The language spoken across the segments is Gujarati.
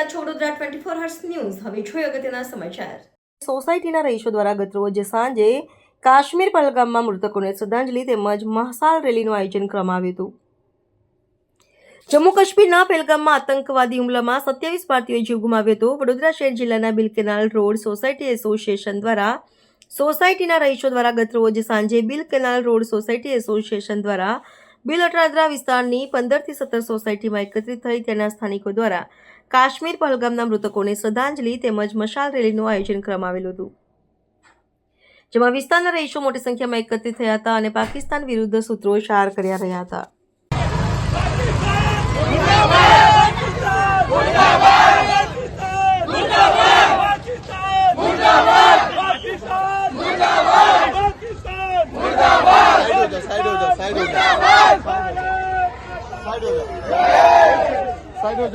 નમસ્કાર ટ્વેન્ટી ફોર હર્સ ન્યૂઝ. હવે જોઈએ અગત્યના સમાચાર. સોસાયટીના રહીશો દ્વારા ગતરોજ સાંજે કાશ્મીર પલગામમાં મૃતકોને શ્રદ્ધાંજલિ તેમજ મહાસાલ રેલીનું આયોજન કરવામાં હતું. જમ્મુ કાશ્મીરના પેલગામમાં આતંકવાદી હુમલામાં સત્યાવીસ ભારતીયોએ જીવ ગુમાવ્યો હતો. વડોદરા શહેર જિલ્લાના Bil canal road society association દ્વારા સોસાયટીના રહીશો દ્વારા ગતરોજ સાંજે Bil canal road society association દ્વારા બિલ અટરાદરા વિસ્તારની પંદરથી સત્તર સોસાયટીમાં એકત્રિત થઈ તેના સ્થાનિકો દ્વારા કાશ્મીર પહલગામના મૃતકોને શ્રદ્ધાંજલિ તેમજ મશાલ રેલીનું આયોજન કરવામાં આવેલું હતું જેમાં વિસ્તારના રહીશો મોટી સંખ્યામાં એકત્રિત થયા હતા અને પાકિસ્તાન વિરુદ્ધ સૂત્રો શાર કર્યા રહ્યા હતા સાઈડ સાઈડ સાઈડ સાઈડ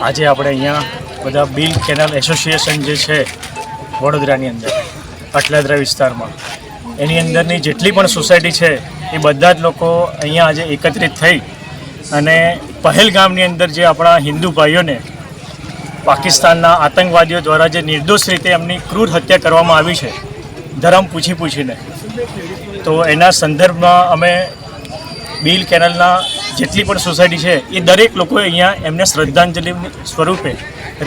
આજે આપણે અહીંયા બધા બિલ કેનાલ એસોસિએશન જે છે વડોદરાની અંદર અટલાદરા વિસ્તારમાં. એની અંદરની જેટલી પણ સોસાયટી છે, એ બધા જ લોકો અહીંયા આજે એકત્રિત થઈ અને પહેલગામની અંદર જે આપણા હિન્દુ ભાઈઓને પાકિસ્તાનના આતંકવાદીઓ દ્વારા જે નિર્દોષ રીતે એમની ક્રૂર હત્યા કરવામાં આવી છે, ધરમ પૂછી પૂછીને. તો એના સંદર્ભમાં અમે બિલ કેનલના જેટલી પણ સોસાયટી છે, એ દરેક લોકોએ અહીંયા એમને શ્રદ્ધાંજલિ સ્વરૂપે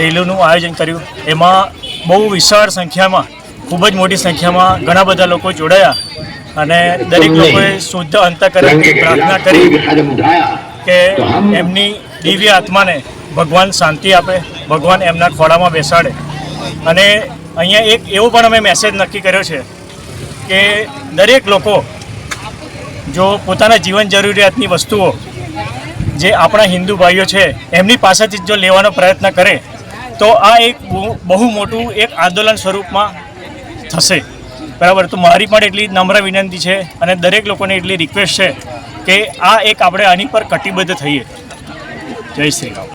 રેલીનું આયોજન કર્યું. એમાં બહુ વિશાળ સંખ્યામાં ખૂબ જ મોટી સંખ્યામાં ઘણા બધા લોકો જોડાયા અને દરેક લોકોએ શુદ્ધ અંતકરણથી પ્રાર્થના કરી કે એમની દિવ્ય આત્માને ભગવાન શાંતિ આપે ભગવાન એમના ખોળામાં બેસાડે. અને અહીંયા એક એવો પણ અમે મેસેજ નક્કી કર્યો છે કે દરેક લોકો જો પોતાના જીવન જરૂરિયાતની વસ્તુઓ જે આપણા હિન્દુ ભાઈઓ છે એમની પાસેથી જ જો લેવાનો પ્રયત્ન કરે તો આ એક બહુ મોટું એક આંદોલન સ્વરૂપમાં થશે. બરાબર? તો મારી પણ એટલી નમ્ર વિનંતી છે અને દરેક લોકોને એટલી રિક્વેસ્ટ છે કે આ એક આપણે આની પર કટિબદ્ધ થઈએ. જય શ્રી રામ.